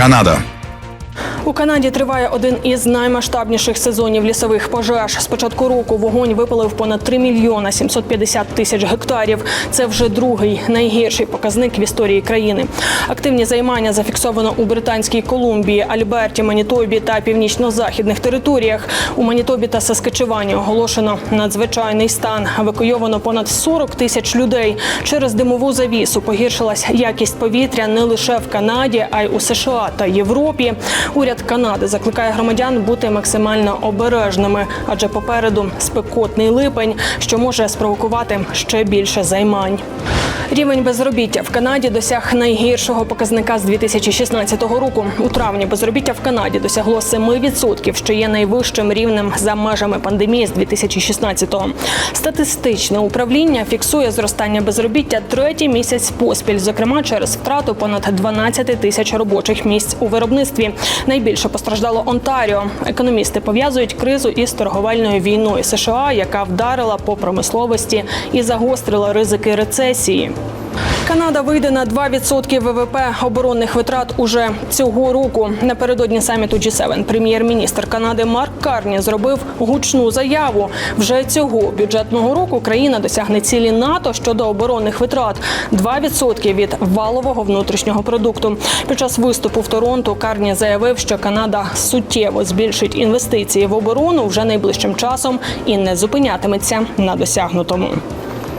Канада. У Канаді триває один із наймасштабніших сезонів лісових пожеж. З початку року вогонь випалив понад 3 мільйона 750 тисяч гектарів. Це вже другий найгірший показник в історії країни. Активні займання зафіксовано у Британській Колумбії, Альберті, Манітобі та північно-західних територіях. У Манітобі та Саскачевані оголошено надзвичайний стан. Евакуйовано понад 40 тисяч людей. Через димову завісу погіршилась якість повітря не лише в Канаді, а й у США та Європі. Уряд Канади закликає громадян бути максимально обережними, адже попереду спекотний липень, що може спровокувати ще більше займань. Рівень безробіття в Канаді досяг найгіршого показника з 2016 року. У травні безробіття в Канаді досягло 7%, що є найвищим рівнем за межами пандемії з 2016-го. Статистичне управління фіксує зростання безробіття третій місяць поспіль, зокрема через втрату понад 12 тисяч робочих місць у виробництві. Найбільше постраждало Онтаріо. Економісти пов'язують кризу із торговельною війною США, яка вдарила по промисловості і загострила ризики рецесії. Канада вийде на 2% ВВП оборонних витрат уже цього року. Напередодні саміту G7 прем'єр-міністр Канади Марк Карні зробив гучну заяву. Вже цього бюджетного року країна досягне цілі НАТО щодо оборонних витрат 2% від валового внутрішнього продукту. Під час виступу в Торонто Карні заявив, що Канада суттєво збільшить інвестиції в оборону вже найближчим часом і не зупинятиметься на досягнутому.